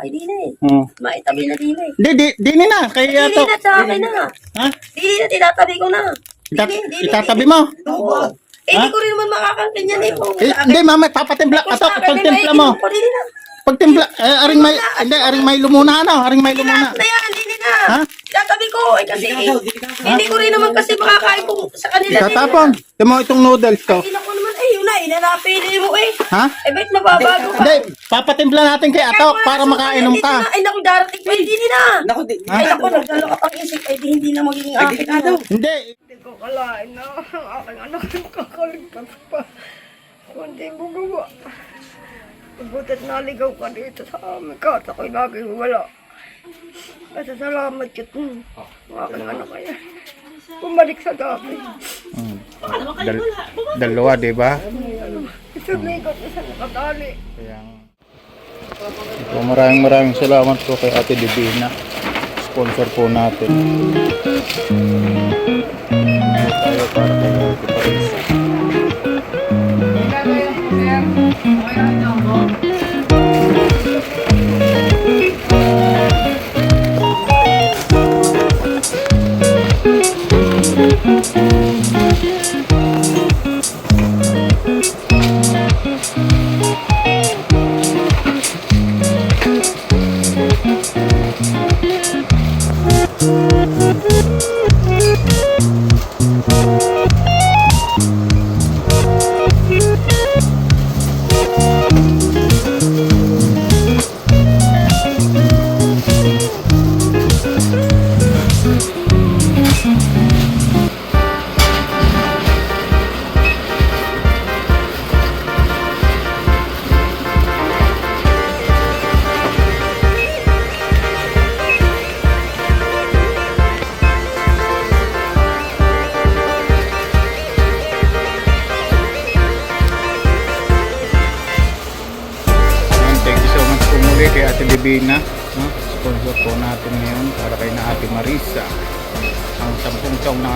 bahay din eh. Hmm. Maitabi na din eh. Di, di, di na. Kaya Hindi to. na sa akin na. Ha? Hindi na, tinatabi ko na. Hindi, hindi, itatabi hindi. mo. Oo. Eh, hindi ko rin naman makakalpin yan eh. Kung Eh, sa akin- hindi, mama, papatimpla. kung Ato, sa akin, eh, pagtimpla may mo. inom ko na. Pagtimpla, eh, aring may, hindi, aring may lumuna, ano? Aring may lumuna. Na yan, hindi na. Ha? Tinatabi ko. Eh, kasi hindi ko rin naman kasi makakain kung sa kanila. din Tatapon. Ito mo itong noodles to. Hindi na ko naman, eh, yun na, inanapili mo eh. Ha? Eh, ba't mababago ka? Hindi, papatimpla natin kay Atok para makainom ka. Ay, naku, darating pa, hindi na. Naku, di. Ay, naku, nagdalo ka pang isip, ay, di, hindi na magiging akin. Ano? Hindi, Hindi ko kalain na ang aking anak ay makakaligtas pa. Kundi mo Pagbutat naligaw ka dito sa amin ka at ako'y laging wala. Kasi salamat kit mo. Ang aking anak ay bumalik sa dati. Dal- dalawa, di ba? Isumigot na sa nakatali. Kaya So, maraming maraming salamat po kay Ate Divina. Sponsor po natin. Tayo para kay Ate Parisa. Ayan,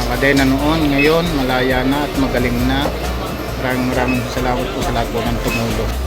nakakadena noon, ngayon malaya na at magaling na. Maraming maraming salamat po sa lahat po ng tumulong.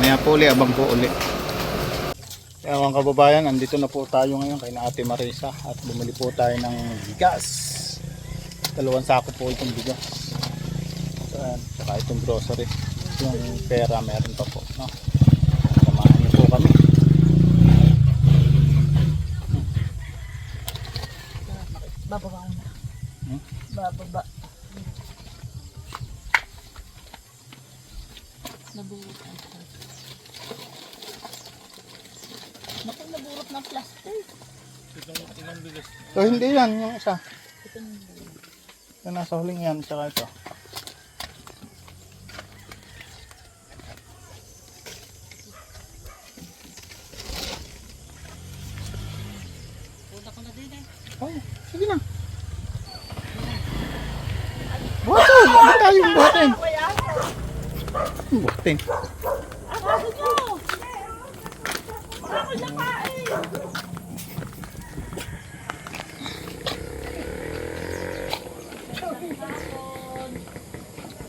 Maya po uli, abang po uli. Kaya mga kababayan, andito na po tayo ngayon kay na Ate Marisa at bumili po tayo ng bigas. Dalawang sako po itong bigas. Ayan, saka itong grocery. Yung pera meron pa po. No? Samahan niyo po kami. Bababa ko na. Hmm? Bababa. Naburot ang plastic. Naku, naburot ng plastic. So hindi yan, yung isa. Yung nasa huling yan, tsaka ito. Oh, sige na. Buhatin! Buhat tayong buhatin. Buhatin.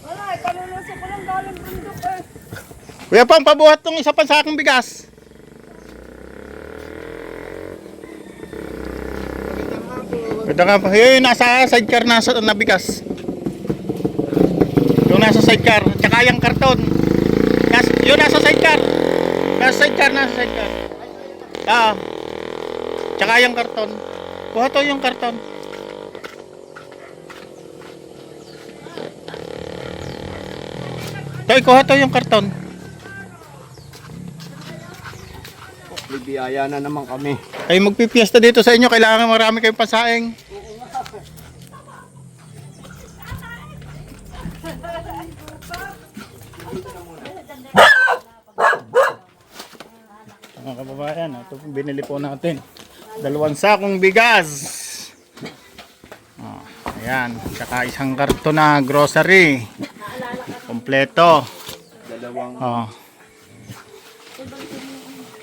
Wala, eh, kanunuso ko lang galing bundok eh. Kuya Pang, pabuhat tong isa pa sa aking bigas. Ito nga. Yun, nasa sidecar na, sa- na bigas. Yung nasa sidecar. Tsaka yung karton. Nas, yun, nasa sidecar. Nasa sidecar, nasa sidecar. Ah. Tsaka yung karton. Kuha to yung karton. Toy, kuha to yung karton. May biyaya na naman kami. Ay magpipiesta dito sa inyo, kailangan marami kayong pasaing. Mga kababayan, ito po binili po natin. Dalawang sakong bigas. Oh, ayan. Tsaka isang karton na grocery. Kompleto. Dalawang Oh.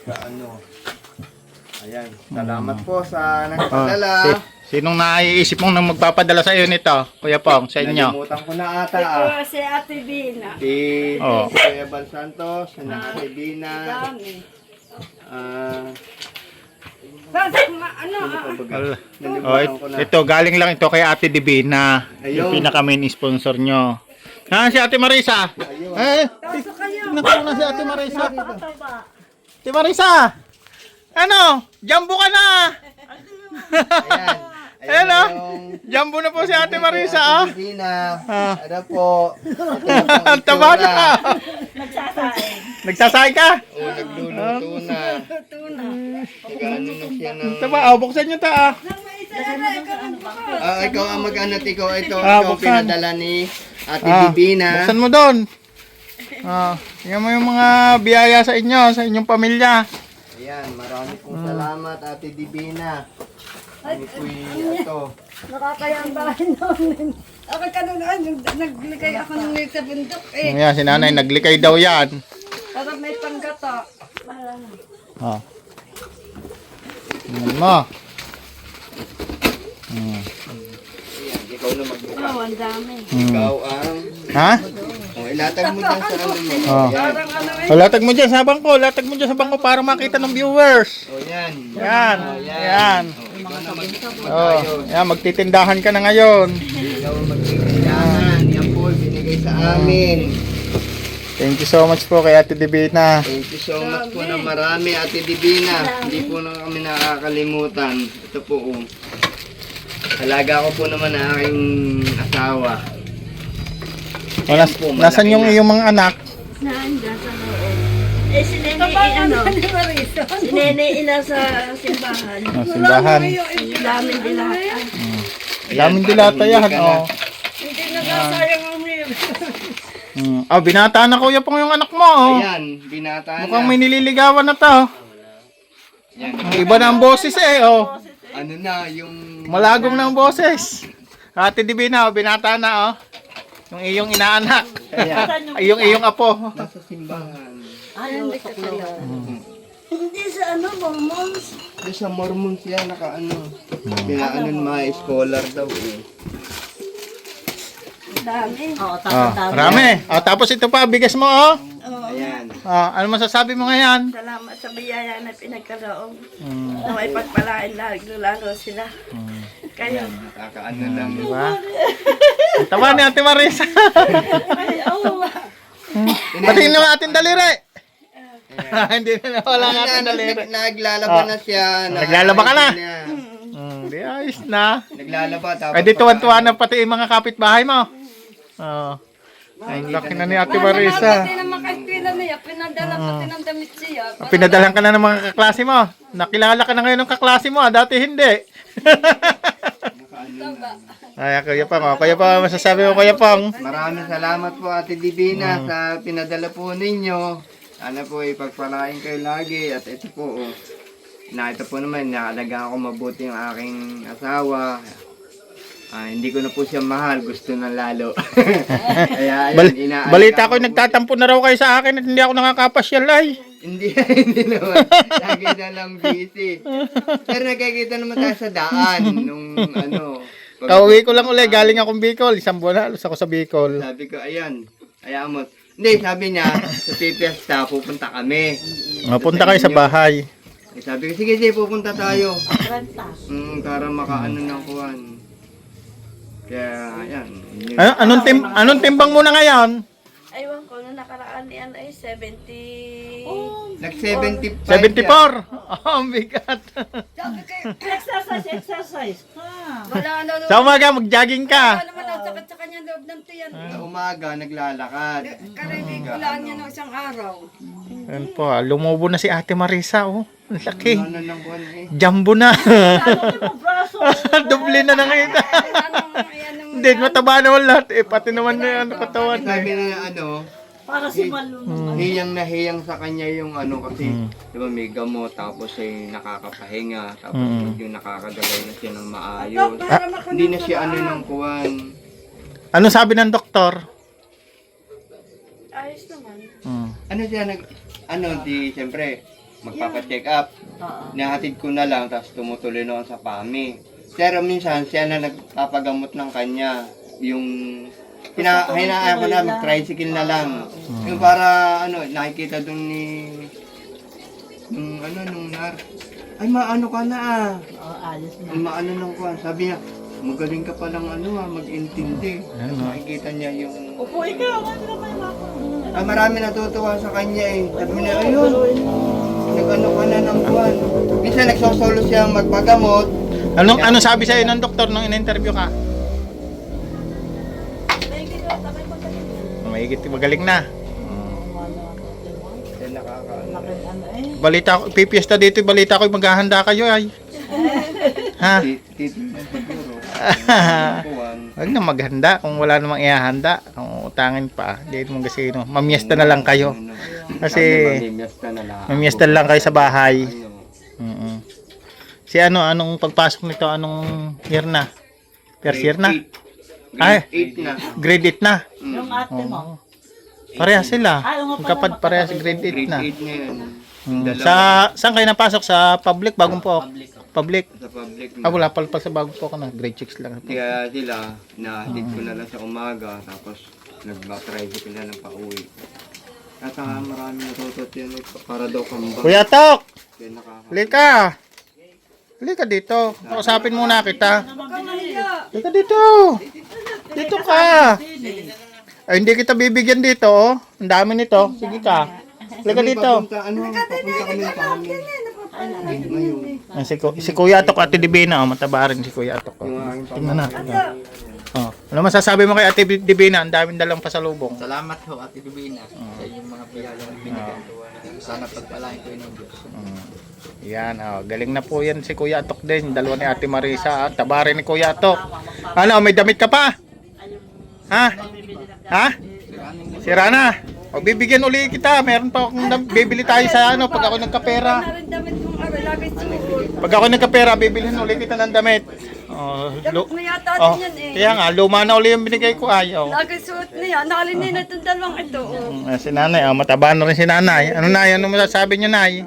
ano. Ayan. Salamat po Oh, sa nagpadala. si- sinong naiisip mong nang magpapadala sa iyo nito? Kuya Pong, sa inyo. Nalimutan ko na ata ah. si Ate Bina. Si Oh. Kuya Bal Santos, si Dina. Dami. Ah, Kasi ma- ano, ah, ano ba? Al- Oh, Nalimutan it- ko na. ito, galing lang ito kay Ate Divina. Yung Ayun. pinaka main sponsor nyo. Ha, si Ate Marisa? Eh. Nakita na si Ate Marisa. Ate Marisa! Ano? Jumbo ka na! Ayan. Ayan, ah. yung- Jumbo na po si Ate Marisa, ah. Dina. Ah. Ano po? Ang taba na! Nagsasahay ka? O, nagluluto na. Nag-ano na siya ng... Taba, oh, buksan nyo ta, ah. Ah, ikaw ang mag-anat, ikaw. Ito, Ah, ikaw buksan. pinadala ni Ate Ah, Divina. Buksan mo doon. Ah, yan mo yung mga biyaya sa inyo, sa inyong pamilya. Ayan, marami Hmm. pong salamat, Ate Divina. Ano po ito? Nakakayang bahay namin. Ako kanina, ay, nag- nagligay ako ng ngayon sa bundok eh. Ayan, si nanay, naglikay daw yan. Para may panggata. Ah. Tingnan mo. Hmm. Ayan, ikaw na magbuka. Oh, ang dami. Hmm. Ikaw ang... Ha? O, ilatag mo dyan sa ano mo. Oh. Parang ano eh. O, latag mo dyan sa bangko, latag mo dyan sa bangko para makita ng viewers. O, yan. Yan, O, yan. O, na magbuka Oh, yan, magtitindahan ka na ngayon. Ikaw ang magtitindahan. Yan po, binigay sa amin. Thank you so much po kay Ate Divina. Thank you so much po na marami, Ate Divina. Hindi po na kami nakakalimutan. Ito po, oh. Alaga ko po naman ang aking asawa. O, nas, nasan yung iyong mga anak? Nandiyan sa loob. Eh, si Nene, eh, ano, si Nene ina sa simbahan. Oh, simbahan. Ang daming dilata. Daming dilata yan. Ka na. Oh. Hindi nagsasayang ang. Hmm. Oh, binata na kuya pong yung anak mo. Oh. Ayan, binata Mukhang na. may nililigawan na to. Yan. Ang iba na ang boses eh. Oh. Ano na, yung... Malagong ang boses. Ate Divina, oh, binata na oh. Yung iyong inaanak. Ayan. Ay, yung iyong apo. Nasa simbahan. Ano, sa Hindi sa ano, Mormons. Doon sa Mormon siya, naka ano. Binaanon mga scholar daw eh. Dami. Oo, Oh, marami. Oh, tapos ito pa, bigas mo oh. Ayan. Oh, ano masasabi mo ngayon? Salamat sa biyaya na pinagkaloob. Hmm. Na may pagpalain lalo, lalo sila. Kayo. Nakakaano lang. Diba? Ang Tama ni Ate Marisa. Pati naman ating daliri. Hindi na wala nga ating daliri. Nag- Naglalaba na siya. Ah. Naglalaba ka na? niya. Hmm, di ayos na. Naglalaba tapos... Ay, di tuwan-tuwa na pati yung mga kapitbahay mo. Oo. Ay, laki na ni Ate Marisa. Pati naman kay Pila niya, pinadala pati ng damit siya. Pinadalan ka na ng mga kaklase mo. Nakilala ka na ngayon ng kaklase mo. ah. Dati hindi. Ay, Kuya Pang. Oh. Kuya Pang, masasabi mo Kuya Pang. Maraming salamat po Ate Divina sa pinadala po ninyo. Sana po ipagpalain kayo lagi at ito po oh. Na ito po naman nakalaga ako mabuti yung aking asawa. Ah, hindi ko na po siya mahal, gusto na lalo. Kaya ayun, Bal- inaalagaan balita ko, po- nagtatampo na raw kayo sa akin at hindi ako nakakapasyal ay. Hindi, hindi naman. Lagi na lang busy. Pero nakikita naman tayo sa daan nung ano. pag- Kauwi ko lang uli, galing akong Bicol. Isang buwan na, alos ako sa Bicol. Sabi ko, ayan, ayaan mo. Hindi, sabi niya, sa Pipiesta, pupunta kami. Mapunta kayo sa bahay. Eh, sabi ko, sige, sige, pupunta tayo. Mm, para makaano ng kuwan. Kaya, ayan. Yun. Ano, anong, tim anong timbang mo na ngayon? Aywan ko, nung nakaraan yan ay 70. Nag-75 74. Oh, ang bigat. Sabi kayo, Exercise, exercise. wala na sa umaga, mag-jogging ka. Wala naman ang sakit sa kanya loob ng tiyan. Sa umaga, naglalakad. Karibig ko lang niya ng isang araw. Ayan po, ah, lumubo na si Ate Marisa. Oh, ang laki. Ano ng kuwan eh. Jumbo na. Doble na na ngayon. Ano, ayan ang Hindi, mataba naman lahat eh. Pati naman na ano katawan Sabi eh. na ano, Para si Malunong. hiyang na hiyang sa kanya yung ano kasi, Mm. di ba may gamot, tapos ay nakakapahinga, tapos Mm. yung nakakagalaw na siya ng maayos. Makunin Hindi na siya ano ng kuwan. Ano sabi ng doktor? Ayos naman. Mm. Ano siya nag, ano di, siyempre, magpapacheck up. Oo. Nahatid ko na lang, tapos tumutuloy na ako sa PAMI. Pero minsan, siya na nagpapagamot ng kanya. Yung, pinahinaan ko na, mag-tricycle na lang. Yung para, ano, nakikita dun ni, nung, ano, nung nar, ay, maano ka na ah. Oo, alis na. Ay, maano ng kuwan. Sabi niya, magaling ka palang ano ah, mag-intindi. Tapos makikita niya yung, Upo ikaw, ano naman ako? ah, marami natutuwa sa kanya eh. Sabi niya, ayun, nag-ano ka na ng kuwan. Minsan nagsosolo siyang magpagamot, Anong ano sabi sa ng doktor nung in-interview ka? Mahigit magaling na. Ano eh? Balita ko, pipiesta dito, balita ko maghahanda kayo ay. ha? Huwag na maghanda kung wala namang ihahanda. Kung utangin pa, hindi mo kasi no, mamiesta na lang kayo. Ano, Kasi mamimiesta na lang. mamiesta lang kayo sa bahay. Ano, Mm Si ano, anong pagpasok nito, anong year na? First year na? Ay. Grade 8 na. Grade 8 na. Yung ate mo. Parehas sila. Ay, oo nga pala, Magkapad parehas grade 8 Grade na. 8 na yan. Mm. Sa saan kayo napasok sa public bagong po? Public. sa public Ah, na. wala pala pa sa bagong po ka na. Grade 6 lang. Kaya sila, nahatid ko na lang sa umaga, tapos nag-tricycle na lang pa uwi. At uh, marami natutot yun eh, para daw kambang. Kuya Tok! Kaya nakaka- Halika! Halika dito. Kausapin muna kita. Halika dito. Dito ka. Ay, hindi kita bibigyan dito. Oh. Ang dami nito. Sige ka. Halika dito. Papunta, ano, papunta kami sa amin. Ngayon, Ah, si, Ku- si Kuya Atok, Ate Divina. Oh, mataba rin si Kuya Atok. Oh. Tingnan natin. Oh. Ano masasabi mo kay Ate Divina? Ang daming dalang pasalubong. Salamat ho, Ate Divina, sa inyong mga biyayang binigay. Sana pagpalain ko ng Diyos. Yan, oh, galing na po yan si Kuya Atok din. Dalawa ni Ate Marisa at taba rin ni Kuya Atok. Ano, may damit ka pa? Ha? Ha? Sira na. O bibigyan uli kita. Meron pa akong bibili tayo sa ano pag ako nagkapera. Pag ako nagkapera, bibilhin uli kita ng damit. Oh, mo yata oh, yan eh. kaya nga, luma na uli yung binigay ko ay. Oh. Lagi suot na yan. Nakalinin na itong dalawang ito. Oh. Mm, si nanay, oh, mataba na rin si nanay. Ano na, ano masasabi niyo nay?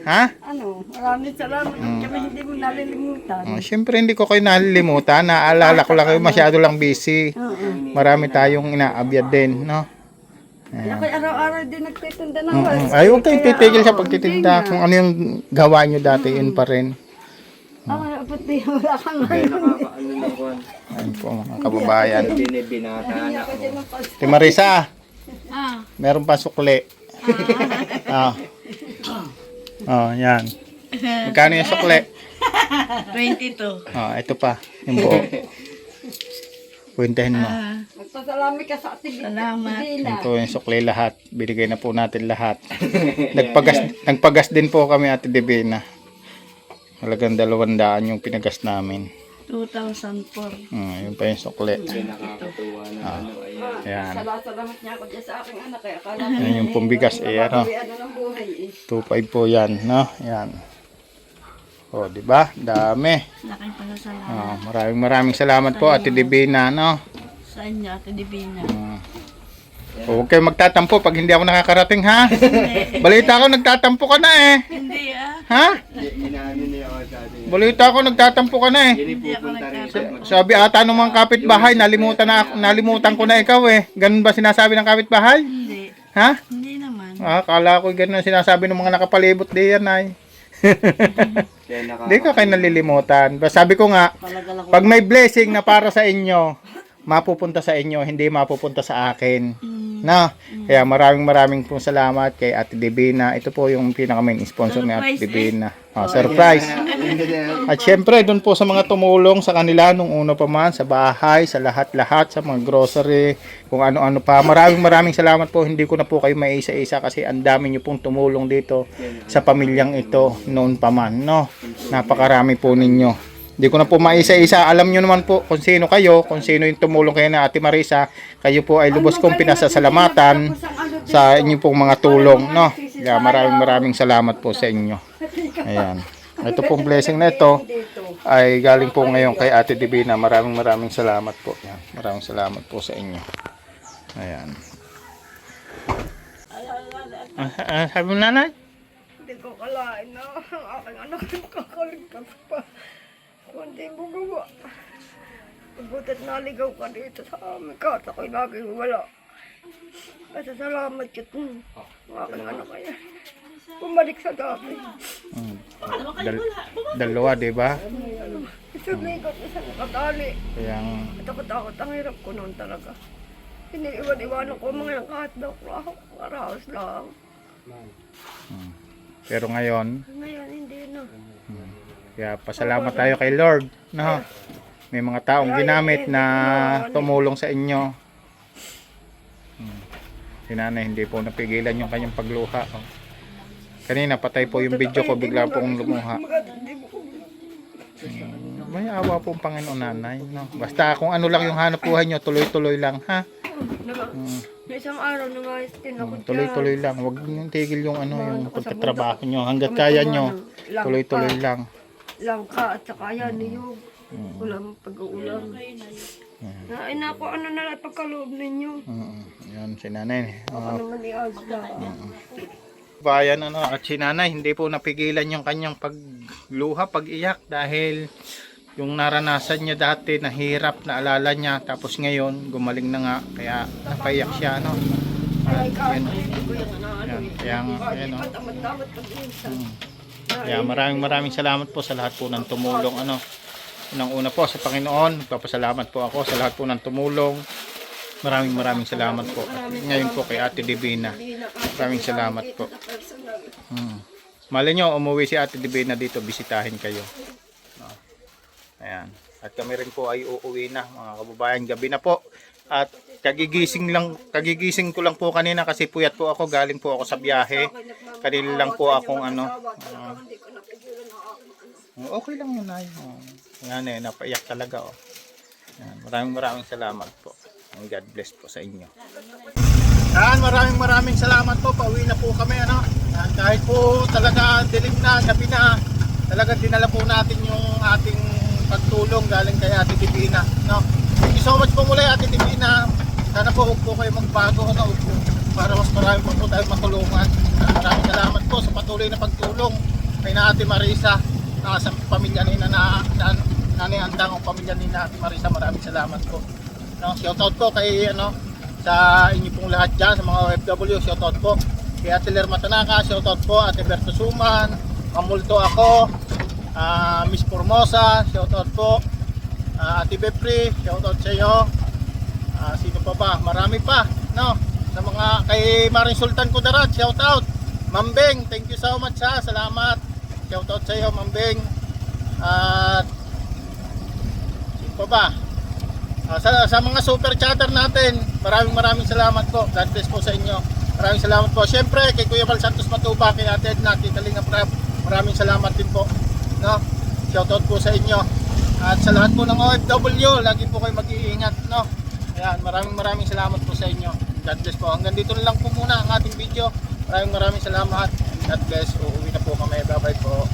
Ha? Ano, maraming salamat at kami hindi mo nalilimutan. Oh, Siyempre hindi ko kayo nalilimutan. Naalala ko lang kayo masyado lang busy. Marami tayong inaabyad din, no? Ako araw-araw din nagtitinda ng Mm, rice. mm. Ay, huwag kayong titigil sa Kaya, pagtitinda. hindi Kung ano yung gawa nyo dati, yun pa rin. nga. Ah, pati wala kang Kaya nakakaano kuwan. Ayun po mga kababayan. Binibinata na ako. Si Marisa, meron pa sukli. Ah. Oh, yan. Magkano yung sukli? 22. Oh, ito pa, yung buo. Kwentahin mo. Magpasalamat ka sa ating Salamat. Ito yung sukli lahat. Binigay na po natin lahat. nagpagas, nagpagas din po kami Ate Divina. Halagang dalawang daan yung pinagas namin. 2004. Hmm, yun pa yung sukli. Nakakatuwa na ano, ayan. Ayan. Salamat niya ako dyan sa aking anak. Kaya akala ko Yan yung pumbigas. Eh, ano. may ano ng buhay eh. 2.5 po yan, no? Yan. O, di ba? Dami. Laking pasasalamat Oh, maraming maraming salamat po Ate Divina, no? sa inyo, Ate Divina. Mm. O, huwag kayong magtatampo pag hindi ako nakakarating, ha? Balita ko, nagtatampo ka na eh. Hindi ah. Ha? Inaano niya ako sa atin. Balita ko, nagtatampo ka na eh. Hindi pupunta rin siya. mag- Sabi ata ng mga kapitbahay, nalimutan na ako, nalimutan ko na ikaw eh. Ganun ba sinasabi ng kapitbahay? Hindi. Ha? Hindi naman. Ah, kala ko ganun ang sinasabi ng mga nakapalibot diyan ay. Hindi ka kayo nalilimutan. Sabi ko nga, pag may blessing na para sa inyo, mapupunta sa inyo, hindi mapupunta sa akin. Na, kaya maraming maraming pong salamat kay Ate Divina. Ito po yung pinaka main sponsor ni Ate Surprise, eh. Divina. Oh, surprise. Hindi din. At syempre, doon po sa mga tumulong sa kanila nung uno pa man, sa bahay, sa lahat-lahat, sa mga grocery, kung ano-ano pa. Maraming maraming salamat po. Hindi ko na po kayo maisa-isa kasi ang dami nyo pong tumulong dito sa pamilyang ito noon pa man. No? Napakarami po ninyo. Hindi ko na po maisa-isa. Alam nyo naman po kung sino kayo, kung sino yung tumulong kayo na Ate Marisa. Kayo po ay lubos kong pinasasalamatan sa inyong pong mga tulong, no? Kaya maraming maraming salamat po sa inyo. Ayan. Ito pong blessing na ito ay galing po ngayon kay Ate Divina. Maraming maraming salamat po. Yan. Maraming salamat po sa inyo. Ayan. Ah, ah, sabi mo nanay? Hindi ko kalain na ang aking anak ang kakaligtas pa. Kundi mo gawa. Pagbutit naligaw ka dito sa amin ka, at ako'y laging wala. Kasi salamat kita. Ang aking anak kaya. Bumalik sa dati. Mm. Dal- dalawa, di ba? Isang ligot, isang nakatali. Kaya At ako takot, ang hirap ko noon talaga. Iniiwan-iwanan ko mga kahit daw ako, araos lang. pero ngayon, Ngayon, hindi na. Kaya pasalamat tayo kay Lord, no? May mga taong ginamit na tumulong sa inyo. Hmm. Si nanay hindi po napigilan yung kanyang pagluha. oh. Kanina patay po yung video ko, bigla pong lumuha. Ko May awa pong Panginoon nanay, no? Basta kung ano lang yung hanap buhay nyo, tuloy-tuloy lang, ha? May isang araw na nga din ako Hmm, Tuloy-tuloy lang. Huwag niyong tigil yung ano, yung pagtatrabaho nyo. Hanggat kaya nyo, tuloy-tuloy lang. Langka at saka yan, niyog. Ulam, pag-uulam. Na, ay naku, ano na lang pagkaloob ninyo. Mm, Yan, si nanay. Ano naman i-asda. bayan ano at si nanay hindi po napigilan yung kanyang pagluha pag-iyak dahil yung naranasan niya dati nahirap na alala niya tapos ngayon gumaling na nga kaya napaiyak siya ano Ay, ka, yan, hindi ko yung ano, yan, kaya nga, ayan, oh. tamad-tamad pag-insan. Kaya maraming maraming salamat po sa lahat po ng tumulong ano unang una po sa Panginoon nagpapasalamat po ako sa lahat po ng tumulong maraming maraming salamat po at ngayon po kay Ate Divina maraming salamat po Hmm. Mali nyo, umuwi si Ate Divina dito, bisitahin kayo. No. Ayan. At kami rin po ay uuwi na, mga kababayan. Gabi na po. At kagigising lang, kagigising ko lang po kanina kasi puyat po ako, galing po ako sa biyahe. Kanina lang po akong ano. ah, okay lang yun ay. Oh. Yan eh, napaiyak talaga oh. Yan. Maraming maraming salamat po. And God bless po sa inyo. Yan, maraming maraming salamat po. Pauwi na po kami. Ano? Yan, kahit po talaga dilim na, gabi na, talaga dinala po natin yung ating pagtulong galing kay Ate Divina. No? You so much po muli Ate Divina. Sana po huwag po kayo magbago no? para mas marami po po tayo matulungan. Maraming salamat po sa patuloy na pagtulong kay na Ate Marisa na sa pamilya ni na, na, na nanay andang ang pamilya ni Ate Marisa. Maraming salamat po. No, shoutout po kay ano sa inyo pong lahat dyan, sa mga OFW, shoutout po. Kay Ate Lerma Tanaka, shoutout po. Ate Berto Suman, Kamulto ako, ah, Miss Formosa, shoutout po. Ah, Ate Bepri, shoutout sa iyo. Ah, sino pa ba? Marami pa, no? Sa mga kay Maring Sultan Kudarat, shoutout. Mambeng, thank you so much ha. Salamat. Shoutout sa iyo, Mambeng. At sino pa ba? Ah, sa, sa mga super chatter natin, maraming maraming salamat po. God bless po sa inyo. Maraming salamat po. Siyempre, kay Kuya Val Santos Matuba, kay Ate Edna, kay Kalinga Prab, maraming salamat din po. No? Shoutout po sa inyo. At sa lahat po ng OFW, lagi po kayo mag-iingat. No? Ayan, maraming maraming salamat po sa inyo. God bless po. Hanggang dito lang po muna ang ating video. Maraming maraming salamat. God bless. Uuwi na po kami. Bye-bye po.